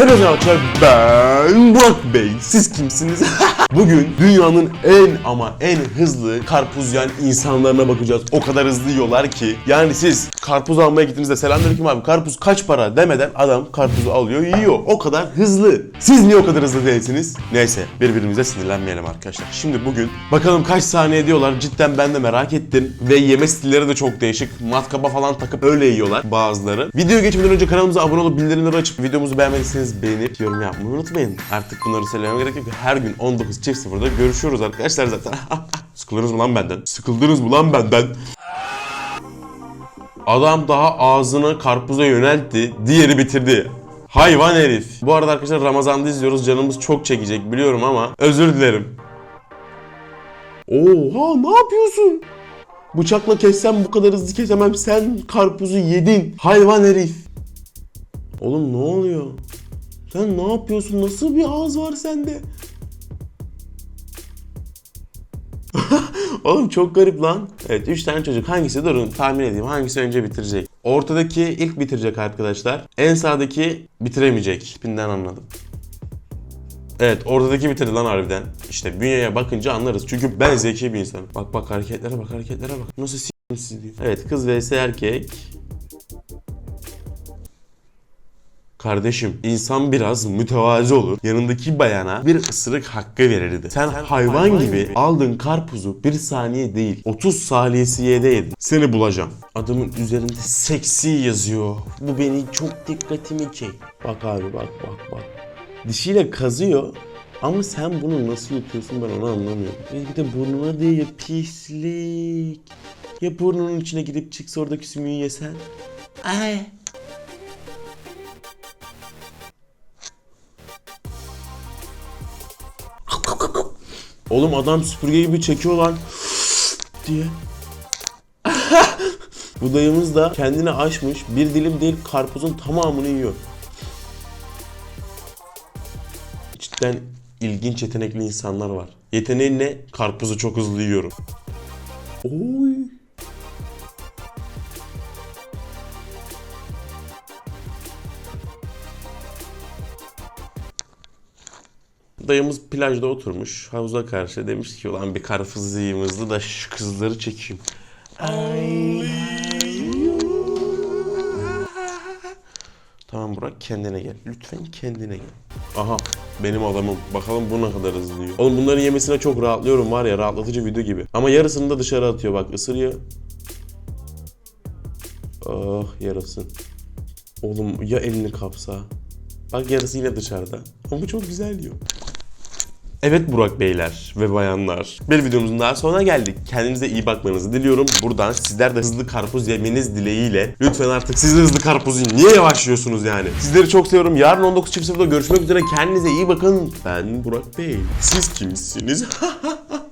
Herkese arkadaşlar ben Burak Bey. Siz kimsiniz? Bugün dünyanın en ama en hızlı karpuz yiyen insanlarına bakacağız. O kadar hızlı yiyorlar ki. Yani siz karpuz almaya gittiğinizde selamünaleyküm abi karpuz kaç para demeden adam karpuzu alıyor yiyor. O kadar hızlı. Siz niye o kadar hızlı değilsiniz? Neyse birbirimize sinirlenmeyelim arkadaşlar. Şimdi bugün bakalım kaç saniye diyorlar. Cidden ben de merak ettim. Ve yeme stilleri de çok değişik. Matkaba falan takıp öyle yiyorlar bazıları. Videoya geçmeden önce kanalımıza abone olup bildirimleri açıp videomuzu beğenmediyseniz beğenip yorum yapmayı unutmayın. Artık bunları söylememe gerek yok. Her gün 19.00'da görüşüyoruz arkadaşlar zaten. Sıkıldınız mı lan benden? Sıkıldınız mı lan benden? Adam daha ağzını karpuza yöneltti, diğeri bitirdi. Hayvan herif. Bu arada arkadaşlar Ramazan'da izliyoruz. Canımız çok çekecek biliyorum ama özür dilerim. Oha ne yapıyorsun? Bıçakla kessem bu kadar hızlı kesemem. Sen karpuzu yedin. Hayvan herif. Oğlum ne oluyor? Sen ne yapıyorsun? Nasıl bir ağız var sende? Oğlum çok garip lan. Evet 3 tane çocuk. Hangisi durun tahmin edeyim. Hangisi önce bitirecek? Ortadaki ilk bitirecek arkadaşlar. En sağdaki bitiremeyecek. Tipinden anladım. Evet ortadaki bitirdi lan harbiden. İşte bünyeye bakınca anlarız. Çünkü ben zeki bir insanım. Bak bak hareketlere bak hareketlere bak. Nasıl s**tim sizi diyor. Evet kız vs erkek. Kardeşim insan biraz mütevazi olur. Yanındaki bayana bir ısırık hakkı verirdi. Sen, hayvan, gibi, aldın karpuzu bir saniye değil 30 saniyesiyede yedin. Seni bulacağım. Adamın üzerinde seksi yazıyor. Bu beni çok dikkatimi çek. Bak abi bak bak bak. Dişiyle kazıyor ama sen bunu nasıl yapıyorsun ben onu anlamıyorum. Ve bir de burnuna değiyor pislik. Ya burnunun içine girip çıksa oradaki sümüğü yesen? Ay. Oğlum adam süpürge gibi çekiyor lan diye. Bu dayımız da kendini aşmış bir dilim değil karpuzun tamamını yiyor. Cidden ilginç yetenekli insanlar var. Yeteneğin ne? Karpuzu çok hızlı yiyorum. Oy. Dayımız plajda oturmuş havuza karşı demiş ki ulan bir karpuz yiyeyim hızlı da şu kızları çekeyim. Tamam Burak kendine gel. Lütfen kendine gel. Aha benim adamım. Bakalım bu ne kadar hızlı yiyor. Oğlum bunların yemesine çok rahatlıyorum var ya rahatlatıcı video gibi. Ama yarısını da dışarı atıyor bak ısırıyor. Oh yarasın. Oğlum ya elini kapsa. Bak yarısı yine dışarıda. Ama çok güzel yiyor. Evet Burak Beyler ve bayanlar. Bir videomuzun daha sonuna geldik. Kendinize iyi bakmanızı diliyorum. Buradan sizler de hızlı karpuz yemeniz dileğiyle. Lütfen artık siz de hızlı karpuz yiyin. Niye yavaşlıyorsunuz yani? Sizleri çok seviyorum. Yarın 19.00'da görüşmek üzere. Kendinize iyi bakın. Ben Burak Bey. Siz kimsiniz?